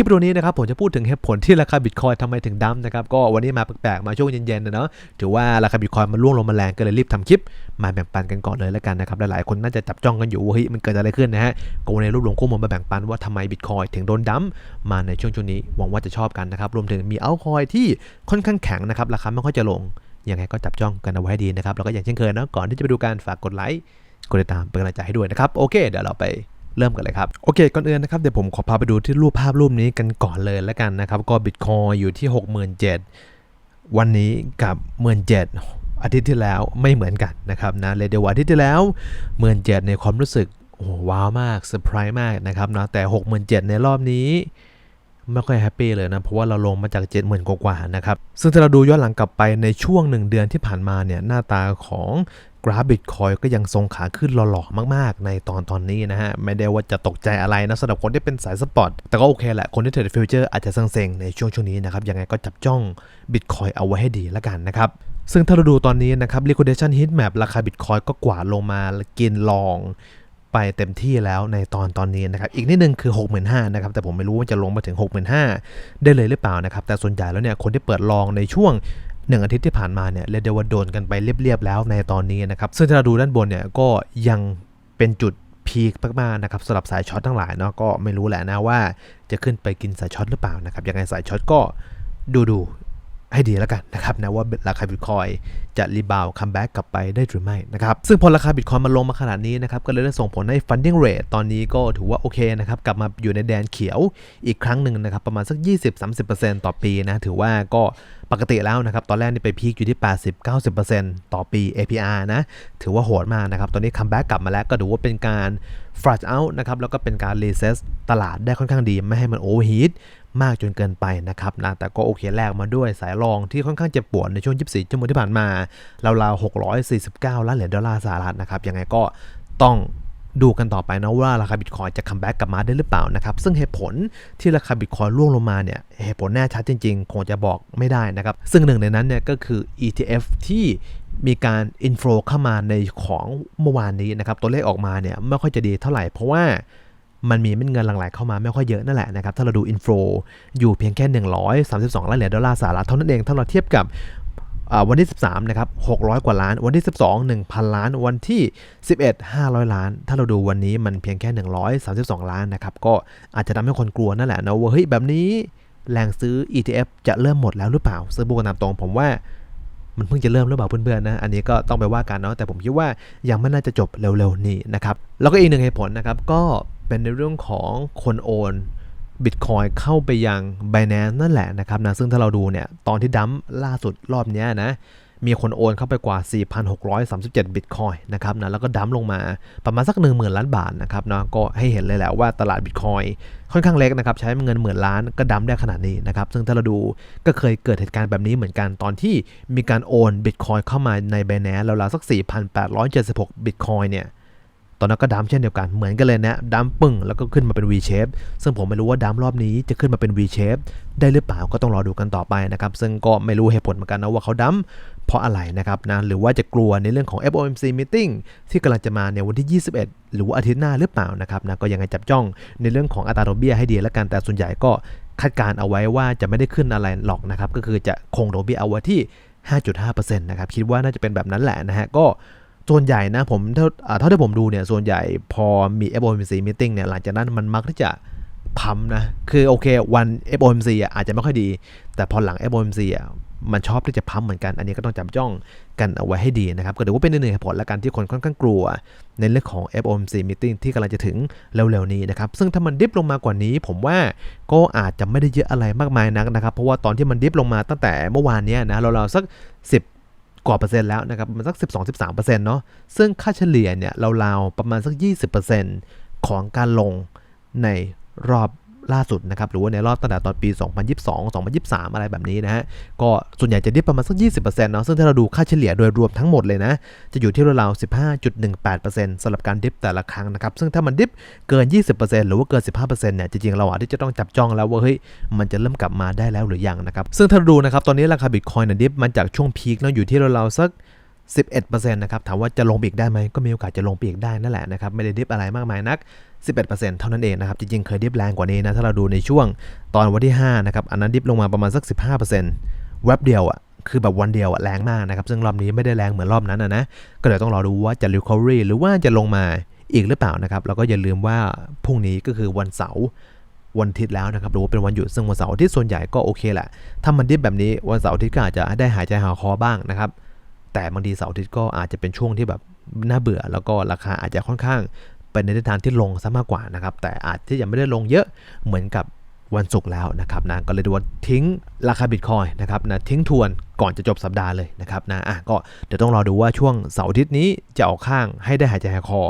ลิปวิดีโอนี้นะครับผมจะพูดถึงเหตุผลที่ราคาบิตคอยทำไมถึงดั้มนะครับก็วันนี้มาแปลกๆมาช่วงเย็นๆนะเนาะถือว่าราคาบิตคอยมันร่วงลงมาแรงก็เลยรีบทำคลิป มาแบ่งปันกันก่อนเลยแล้วกันนะครับหลายๆคนน่าจะจับจ้องกันอยู่ว่าเฮ้ยมันเกิดอะไรขึ้นนะฮะก็วันนี้รวบรวมข้อมูลมาแบ่งปันว่าทำไมบิตคอยถึงโดนดั้มมาในช่วงช่วงนี้หวังว่าจะชอบกันนะครับรวมถึงมีเอาคอยที่ค่อนข้างแข็งนะครับราคาไม่ค่อยจะลงยังไงก็จับจ้องกันเอาไว้ให้ดีนะครับแล้วก็อย่างเช่นเคยนะก่อนที่จะไปดูการฝากกดไลค์กดติดตามเป็นกำลังใจให้ด้วยนะครับโอเค เดี๋ยวเราไป เริ่มกันเลยครับ โอเค ก่อนอื่นนะครับ เดี๋ยวผมขอพาไปดูที่รูปภาพรูปนี้กันก่อนเลยแล้วกันนะครับ ก็บิตคอยอยู่ที่ 67,000 วันนี้กับ 17,000 อาทิตย์ที่แล้วไม่เหมือนกันนะครับนะเลยเดี๋ยวอาทิตย์ที่แล้ว 17,000 ในความรู้สึกโอ้ว้าวมากเซอร์ไพรส์มากนะครับนะแต่ 67,000 ในรอบนี้ไม่ค่อยแฮปปี้เลยนะ เพราะว่าเราลงมาจาก 70,000 กว่าๆนะครับ ซึ่งถ้าเราดูย้อนหลังกลับไปในช่วง 1 เดือนที่ผ่านมาเนี่ย หน้าตาของ กราฟบิตคอยก็ยังทรงขาขึ้นหล่อๆมากๆ ในตอนตอนนี้นะฮะ ไม่ได้ว่าจะตกใจอะไรนะสำหรับคนที่เป็นสายสปอร์ตแต่ก็โอเคแหละ คนที่เทรดฟิวเจอร์อาจจะเซ็งๆ ในช่วงช่วงนี้นะครับ ยังไงก็จับจ้องบิตคอยเอาไว้ให้ดีแล้วกันนะครับ ซึ่งถ้าเราดูตอนนี้นะครับ liquidation heat map ราคาบิตคอยก็กวาดลงมากินลองไปเต็มที่แล้วในตอนตอนนี้นะครับ อีกนิดนึงคือ 65,000นะครับ แต่ผมไม่รู้ว่าจะลงมาถึง 65,000ได้เลยหรือเปล่านะครับ แต่ส่วนใหญ่แล้วเนี่ย คนที่เปิดลองในช่วง 1อาทิตย์ที่ผ่านมาเนี่ยเรียกได้ว่าโดนกันไปเรียบๆแล้วในตอนนี้นะครับ ซึ่งถ้าเราดูด้านบนเนี่ยก็ยังเป็นจุดพีคมากๆนะครับสำหรับสายช็อตทั้งหลายเนาะก็ไม่รู้แหละนะว่าจะขึ้นไปกินสายช็อตหรือเปล่านะครับยังไงสายช็อตก็ดูดู ให้ดีแล้วกันนะครับนะว่าราคาบิตคอยจะรีบาวคัมแบ็กกลับไปได้หรือไม่นะครับซึ่งพอราคาบิตคอยมันลงมาขนาดนี้นะครับก็เลยได้ส่งผลให้ funding rate ตอนนี้ก็ถือว่าโอเคนะครับกลับมาอยู่ในแดนเขียวอีกครั้งหนึ่งนะครับประมาณสัก 20-30%ต่อปีนะถือว่าก็ปกติแล้วนะครับตอนแรกนี่ไปพีคอยู่ที่ 80-90%ต่อปี APR นะถือว่าโหดมากนะครับตอนนี้คัมแบ็กกลับมาแล้วก็ถือว่าเป็นการ flush out นะครับแล้วก็เป็นการ reset ตลาดได้ค่อนข้างดีไม่ให้มัน overheat มากจนเกินไปนะครับนะแต่ก็โอเคแลกมาด้วยสายรองที่ค่อนข้างเจ็บปวดในช่วง 24 ชั่วโมงที่ผ่านมา ราวๆ 649 ล้านเหรียญดอลลาร์สหรัฐนะครับ ยังไงก็ต้องดูกันต่อไปนะว่าราคาบิตคอยจะคัมแบ็กกลับมาได้หรือเปล่านะครับ ซึ่งเหตุผลที่ราคาบิตคอยร่วงลงมาเนี่ยเหตุผลแน่ชัดจริงๆ คงจะบอกไม่ได้นะครับ ซึ่งหนึ่งในนั้นเนี่ยก็คือ ETF ที่มีการอินฟลูเข้ามาในของเมื่อวานนี้นะครับ ตัวเลขออกมาเนี่ยไม่ค่อยจะดีเท่าไหร่เพราะว่า มันมีเม็ดเงินหลั่งไหลเข้ามาไม่ค่อยเยอะนั่นแหละนะครับ ถ้าเราดูอินโฟอยู่เพียงแค่ 132ล้านเหรียญดอลลาร์สหรัฐเท่านั้นเองถ้าเราเทียบกับวันที่ 13 นะครับ 600 กว่าล้าน วันที่ 12 1,000 ล้าน วันที่ 11 500 ล้าน ถ้าเราดูวันนี้มันเพียงแค่ 132 ล้านนะครับ ก็อาจจะทำให้คนกลัวนั่นแหละนะว่าเฮ้ยแบบนี้แรงซื้อ ETF จะเริ่มหมดแล้วหรือเปล่าซึ่งบุกนามตรงผมว่า มันเพิ่งจะเริ่มหรือเปล่าเพื่อนๆนะ อันนี้ก็ต้องไปว่ากันเนาะ แต่ผมคิดว่ายังไม่น่าจะจบเร็วๆนี้นะครับ แล้วก็อีกหนึ่งเหตุผลนะครับ ก็เป็นในเรื่องของคนโอนบิตคอยเข้าไปยัง Binance นั่นแหละนะครับนะซึ่งถ้าเราดูเนี่ย ตอนที่ดัมล่าสุดรอบนี้นะ มีคนโอนเข้าไปกว่า 4,637 บิตคอยนะครับนะแล้วก็ดัมลงมาประมาณสัก 1 0,000 ล้านบาทนะครับนะก็ให้เห็นเลยแหละว่าตลาดบิตคอยค่อนข้างเล็กนะครับใช้เงินหมื่นล้านก็ดัมได้ขนาดนี้นะครับซึ่งถ้าเราดูก็เคยเกิดเหตุการณ์แบบนี้เหมือนกันตอนที่มีการโอนบิตคอยเข้ามาใน Binance แล้วราวๆสัก 4,876 บิตคอยเนี่ย ตอนนั้นก็ดัมเช่นเดียวกันเหมือนกันเลยนะดัมปึ้งแล้วก็ขึ้นมาเป็น V shape ซึ่งผมไม่รู้ว่าดัมรอบนี้จะขึ้นมาเป็น V shape ได้หรือเปล่าก็ต้องรอดูกันต่อไปนะครับซึ่งก็ไม่รู้เหตุผลเหมือนกันนะว่าเขาดัมเพราะอะไรนะครับนะหรือว่าจะกลัวในเรื่องของ FOMC meeting ที่กำลังจะมาในวันที่ 21 หรือว่าอาทิตย์หน้าหรือเปล่านะครับนะก็ยังไงจับจ้องในเรื่องของอัตราดอกเบี้ยให้ดีแล้วกันแต่ส่วนใหญ่ก็คาดการเอาไว้ว่าจะไม่ได้ขึ้นอะไรหรอกนะครับก็คือจะคงดอกเบี้ยเอาไว้ที่ 5.5%นะครับคิดว่าน่าจะเป็นแบบนั้นแหละนะฮะก็ ส่วนใหญ่นะผมเท่าเท่าที่ผมดูเนี่ยส่วนใหญ่พอมี FOMC meeting เนี่ยหลังจากนั้นมันมักที่จะพัมนะ คือโอเควัน FOMC อะอาจจะไม่ค่อยดี แต่พอหลัง FOMC อะมันชอบที่จะพัมเหมือนกัน อันนี้ก็ต้องจับจ้องกันเอาไว้ให้ดีนะครับ ก็ถือว่าเป็นหนึ่งเหตุผลละกันที่คนค่อนข้างกลัว ในเรื่องของ FOMC meeting ที่กำลังจะถึงเร็วๆนี้นะครับ ซึ่งถ้ามันดิฟลงมากว่านี้ ผมว่าก็อาจจะไม่ได้เยอะอะไรมากมายนักนะครับ เพราะว่าตอนที่มันดิฟลงมาตั้งแต่เมื่อวานเนี้ยนะเราๆสัก 10 กว่าเปอร์เซ็นต์แล้วนะครับประมาณสัก 12-13%เนาะซึ่งค่าเฉลี่ยเนี่ยราวๆประมาณสัก 20%ของการลงในรอบ ล่าสุดนะครับหรือว่าในรอบตั้งแต่ตอนปี 2022 2023 อะไรแบบนี้นะฮะก็ส่วนใหญ่จะดิฟประมาณสัก 20%เนาะซึ่งถ้าเราดูค่าเฉลี่ยโดยรวมทั้งหมดเลยนะจะอยู่ที่ราวๆ15.18%สำหรับการดิฟแต่ละครั้งนะครับซึ่งถ้ามันดิฟเกิน 20%หรือว่าเกิน 15%เนี่ยจริงๆเราอาจจะต้องจับจ้องแล้วว่าเฮ้ยมันจะเริ่มกลับมาได้แล้วหรือยังนะครับซึ่งถ้าดูนะครับตอนนี้ราคาบิตคอยน์น่ะดิฟมาจากช่วงพีคเนาะอยู่ที่ราวๆสัก11%นะครับถามว่าจะลงอีกได้ไหมก็มีโอกาสจะลงอีกได้นั่นแหละนะครับไม่ได้ดิฟอะไรมากมายนัก 11%เท่านั้นเองนะครับ จริงๆ เคยดิฟแรงกว่านี้นะ ถ้าเราดูในช่วงตอนวันที่5นะครับ อันนั้นดิฟลงมาประมาณสัก 15%เว็บเดียวอะ่ะ คือแบบวันเดียวอะแรงมากนะครับ ซึ่งรอบนี้ไม่ได้แรงเหมือนรอบนั้นนะนะ ก็เดี๋ยวต้องรอดูว่าจะ recovery หรือว่าจะลงมาอีกหรือเปล่านะครับ แล้วก็อย่าลืมว่าพรุ่งนี้ก็คือวันเสาร์วันอาทิตย์แล้วนะครับหรือว่าเป็นวันหยุดซึ่งวันเสาร์อาทิตย์ส่วนใหญ่ก็โอเคแหละ ถ้ามันดิฟแบบนี้วันเสาร์อาทิตย์ก็อาจจะได้หายใจหาคอบ้างนะครับแต่บางทีเสาร์อาทิตย์ก็อาจจะเป็นช่วงที่แบบน่าเบื่อ แล้วก็ราคาอาจจะค่อนข้าง เป็นในทิศทางที่ลงซะมากกว่านะครับ แต่อาจที่จะไม่ได้ลงเยอะเหมือนกับวันศุกร์แล้วนะครับนะก็เลยดูว่าทิ้งราคาบิตคอยนะครับนะทิ้งทวนก่อนจะจบสัปดาห์เลยนะครับนะอะก็เดี๋ยวต้องรอดูว่าช่วงเสาร์อาทิตย์นี้จะออกข้างให้ได้หายใจหายคอ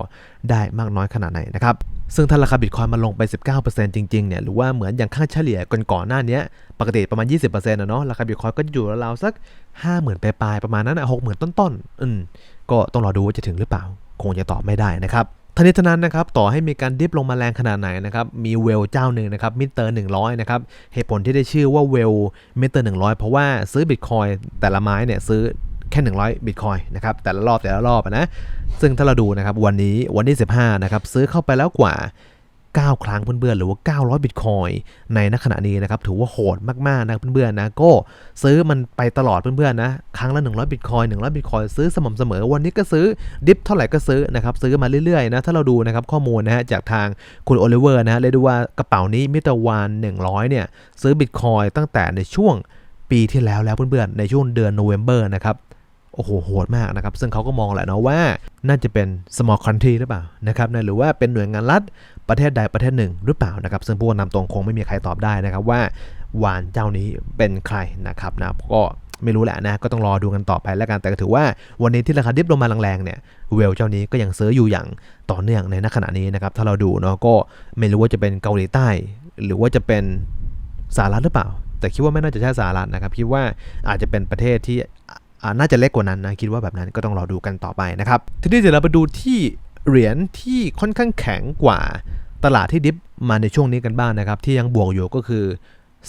ได้มากน้อยขนาดไหนนะครับซึ่งถ้าราคาบิตคอยมันลงไป 19%จริงๆเนี่ยหรือว่าเหมือนอย่างค่าเฉลี่ยก่อนก่อนๆหน้านี้ปกติประมาณ 20%นะเนาะราคาบิตคอยก็จะอยู่ราวๆสัก 50,000ปลายๆประมาณนั้นอะ60,000 ต้นๆอืมก็ต้องรอดูว่าจะถึงหรือเปล่า คงจะตอบไม่ได้นะครับ ทั้งนี้ทั้งนั้นนะครับต่อให้มีการดิฟลงมาแรงขนาดไหนนะครับมีเวลเจ้าหนึ่งนะครับมิเตอร์100นะครับเหตุผลที่ได้ชื่อว่าเวลมิเตอร์100เพราะว่าซื้อบิตคอยแต่ละไม้เนี่ยซื้อแค่ 100 บิตคอยนะครับแต่ละรอบแต่ละรอบนะซึ่งถ้าเราดูนะครับวันนี้วันที่ 15นะครับซื้อเข้าไปแล้วกว่า 9 ครั้งเพื่อนๆหรือว่า 900 บิตคอยในณขณะนี้นะครับถือว่าโหดมากๆนะเพื่อนๆนะก็ซื้อมันไปตลอดเพื่อนๆนะครั้งละ 100 บิตคอย100 บิตคอยซื้อสม่ำเสมอ วันนี้ก็ซื้อดิฟเท่าไหร่ก็ซื้อนะครับซื้อมาเรื่อยๆนะถ้าเราดูนะครับข้อมูลนะฮะจากทางคุณโอลิเวอร์นะฮะเรียกได้ว่ากระเป๋านี้มิตรวาน100 เนี่ยซื้อบิตคอยตั้งแต่ในช่วงปีที่แล้วแล้วเพื่อนๆในช่วงเดือนโนเวม ber นะครับโอ้โหโหดมากนะครับ ซึ่งเขาก็มองแหละเนาะว่าน่าจะเป็น small country หรือเปล่านะครับนะหรือว่าเป็นหน่วยงานรัฐ ประเทศใดประเทศหนึ่งหรือเปล่านะครับซึ่งผู้นำตรงคงไม่มีใครตอบได้นะครับว่าวานเจ้านี้เป็นใครนะครับนะก็ไม่รู้แหละนะ ก็ต้องรอดูกันต่อไปแล้วกัน แต่ก็ถือว่าวันนี้ที่ราคาดิฟลงมาแรงๆเนี่ย เวลเจ้านี้ก็ยังซื้ออยู่อย่างต่อเนื่องในณขณะนี้นะครับ ถ้าเราดูเนาะก็ไม่รู้ว่าจะเป็นเกาหลีใต้ หรือว่าจะเป็นสหรัฐหรือเปล่า แต่คิดว่าไม่น่าจะใช่สหรัฐนะครับ คิดว่าอาจจะเป็นประเทศที่น่าจะเล็กกว่านั้นนะ คิดว่าแบบนั้นก็ต้องรอดูกันต่อไปนะครับ ทีนี้เดี๋ยวเราไปดูที่เหรียญที่ค่อนข้างแข็งกว่า ตลาดที่ดิฟมาในช่วงนี้กันบ้างนะครับ ที่ยังบวกอยู่ก็คือ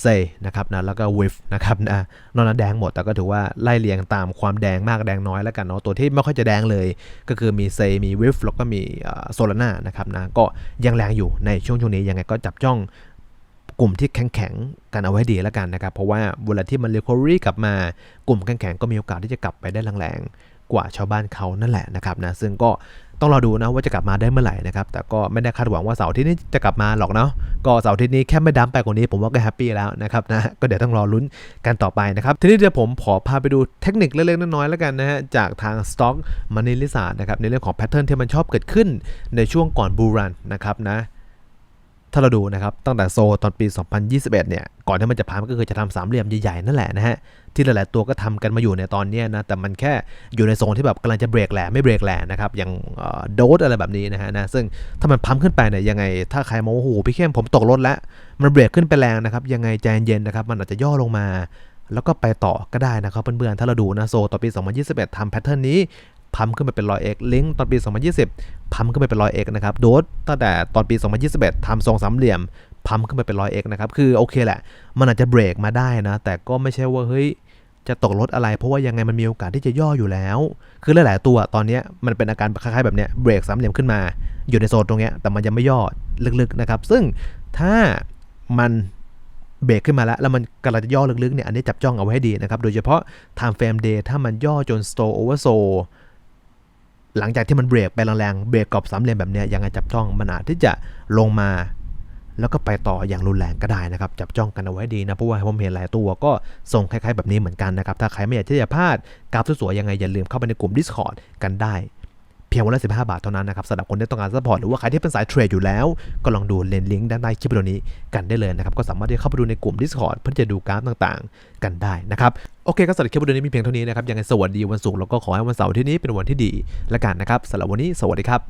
เซนะครับนะแล้วก็วิฟนะครับนะนอกนั้นแดงหมดแต่ก็ถือว่าไล่เรียงตามความแดงมากแดงน้อยแล้วกันเนาะตัวที่ไม่ค่อยจะแดงเลย ก็คือมีเซมีวิฟแล้วก็มีโซลาร่านะครับนะก็ยังแรงอยู่ในช่วงช่วงนี้ยังไงก็จับจ้องกลุ่มที่แข็งๆกันเอาไว้ดีแล้วกันนะครับ เพราะว่าเวลาที่มัน recovery กลับมากลุ่มแข็งๆก็มีโอกาสที่จะกลับไปได้แรงๆ กว่าชาวบ้านเขานั่นแหละนะครับนะซึ่งก็ต้องรอดูนะว่าจะกลับมาได้เมื่อไหร่นะครับแต่ก็ไม่ได้คาดหวังว่าเสาร์ที่นี้จะกลับมาหรอกเนาะก็เสาร์ที่นี้แค่ไม่ดั้มไปกว่านี้ผมว่าก็แฮปปี้แล้วนะครับนะก็เดี๋ยวต้องรอลุ้นกันต่อไปนะครับทีนี้เดี๋ยวผมขอพาไปดูเทคนิคเล็กๆน้อยๆแล้วกันนะฮะจากทาง Stock Money l i s a นะครับในเรื่องของแพทเทิร์นที่มันชอบเกิดขึ้นในช่วงก่อนบูรันนะครับนะ ถ้าเราดูนะครับตั้งแต่โซตอนปี 2021 เนี่ยก่อนที่มันจะพังก็คือจะทำสามเหลี่ยมใหญ่ๆนั่นแหละนะฮะที่หลายๆตัวก็ทำกันมาอยู่ในตอนนี้นะแต่มันแค่อยู่ในโซนที่แบบกำลังจะเบรกแหละไม่เบรกแหละนะครับอย่างโดสอะไรแบบนี้นะฮะนะซึ่งถ้ามันพัมขึ้นไปเนี่ยยังไง ถ้าใครมองว่าโอ้โหพี่เข้มผมตกรถแล้ว มันเบรกขึ้นไปแรงนะครับยังไงใจเย็นๆนะครับมันอาจจะย่อลงมาแล้วก็ไปต่อก็ได้นะครับเพื่อนๆ ถ้าเราดูนะโซตอนปี 2021 ทำแพทเทิร์นนี้ พัมขึ้นไปเป็นรอยเอ็กลิงตอนปี 2020 พัมขึ้นไปเป็นรอยเอ็กนะครับโดสตั้งแต่ตอนปี 2021ทำทรงสามเหลี่ยม พัมขึ้นไปเป็นรอยเอ็กนะครับ คือโอเคแหละ มันอาจจะเบรกมาได้นะ แต่ก็ไม่ใช่ว่าเฮ้ยจะตกรถอะไร เพราะว่ายังไงมันมีโอกาสที่จะย่ออยู่แล้ว คือหลาย ๆ ตัวตอนนี้มันเป็นอาการคล้ายๆแบบเนี้ยเบรกสามเหลี่ยมขึ้นมา อยู่ในโซนตรงเนี้ยแต่มันยังไม่ย่อลึก ๆ นะครับ ซึ่งถ้ามันเบรกขึ้นมาแล้ว แล้วมันกำลังจะย่อลึกๆเนี่ยอันนี้จับจ้องเอาไว้ให้ดีนะครับ โดยเฉพาะ time frame day ถ้ามันย่อจน store over sold หลังจากที่มันเบรกไปแรงๆเบรกกรอบสามเหลี่ยมแบบนี้ยยังไงจับจ้องมันอาจที่จะลงมา แล้วก็ไปต่ออย่างรุนแรงก็ได้นะครับ จับจ้องกันเอาไว้ดีนะเพราะว่าผมเห็นหลายตัวก็ส่งคล้ายๆแบบนี้เหมือนกันนะครับถ้าใครไม่อยากที่จะพลาดกราฟสวยๆยังไงอย่าลืมเข้าไปในกลุ่ม Discord กันได้ เพียงวันละ15บาทเท่านั้นนะครับสำหรับคนที่ต้องการซัพพอร์ตหรือว่าใครที่เป็นสายเทรดอยู่แล้ว ก็ลองดูเลนลิงก์ด้านใต้คลิปวิดีโอนี้กันได้เลยนะครับก็สามารถที่จะเข้าไปดูในกลุ่ม Discord เพื่อจะดูกราฟต่างๆ กันได้นะครับโอเคก็สำหรับคลิปวิดีโอนี้มีเพียงเท่านี้นะครับยังไงสวัสดีวันศุกร์แล้วก็ขอให้วันเสาร์ที่นี้เป็นวันที่ดีละกันนะครับสำหรับวันนี้สวัสดีครับ